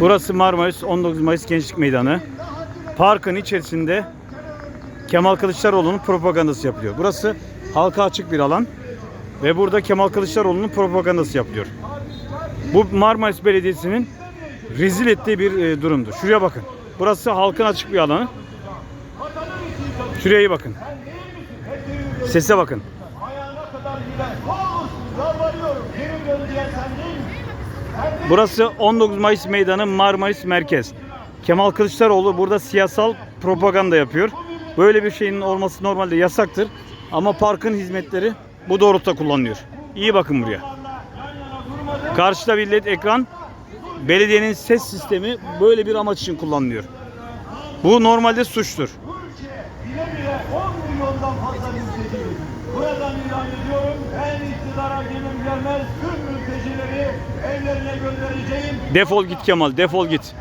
Burası Marmaris 19 Mayıs Gençlik Meydanı. Parkın içerisinde Kemal Kılıçdaroğlu'nun propagandası yapılıyor. Burası halka açık bir alan ve burada Kemal Kılıçdaroğlu'nun propagandası yapılıyor. Bu Marmaris Belediyesi'nin rezil ettiği bir e, durumdur. Şuraya bakın. Burası halkın açık bir alanı. Şuraya bakın. Sese bakın. Burası 19 Mayıs Meydanı Marmaris Merkez. Kemal Kılıçdaroğlu burada siyasal propaganda yapıyor. Böyle bir şeyin olması normalde yasaktır. Ama parkın hizmetleri bu doğrultuda kullanılıyor. İyi bakın buraya. Karşıda bir led ekran. Belediyenin ses sistemi böyle bir amaç için kullanılıyor. Bu normalde suçtur. Türkiye bile bile 10 milyondan fazla mülteci. Buradan ilan ediyorum. Gelir gelmez tüm mültecileri evlerine göndereceğim. Defol git Kemal, defol git.